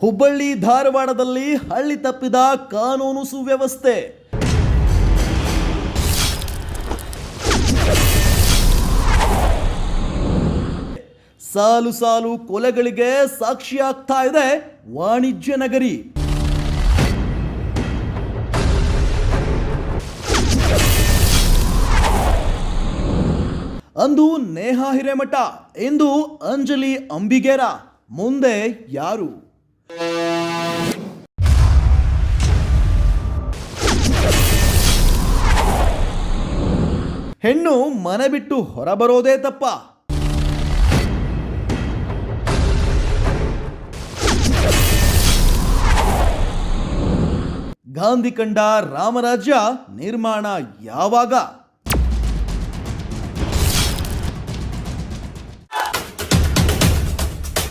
ಹುಬ್ಬಳ್ಳಿ ಧಾರವಾಡದಲ್ಲಿ ಹಳ್ಳಿ ತಪ್ಪಿದ ಕಾನೂನು ಸುವ್ಯವಸ್ಥೆ. ಸಾಲು ಸಾಲು ಕೊಲೆಗಳಿಗೆ ಸಾಕ್ಷಿಯಾಗ್ತಾ ಇದೆ ವಾಣಿಜ್ಯ ನಗರಿ. ಅಂದು ನೇಹಾ ಹಿರೇಮಠ, ಇಂದು ಅಂಜಲಿ ಅಂಬಿಗೇರ, ಮುಂದೆ ಯಾರು? ಹೆಣ್ಣು ಮನೆ ಬಿಟ್ಟು ಹೊರಬರೋದೇ ತಪ್ಪ. ಗಾಂಧಿ ಕಂಡ ರಾಮರಾಜ್ಯ ನಿರ್ಮಾಣ ಯಾವಾಗ?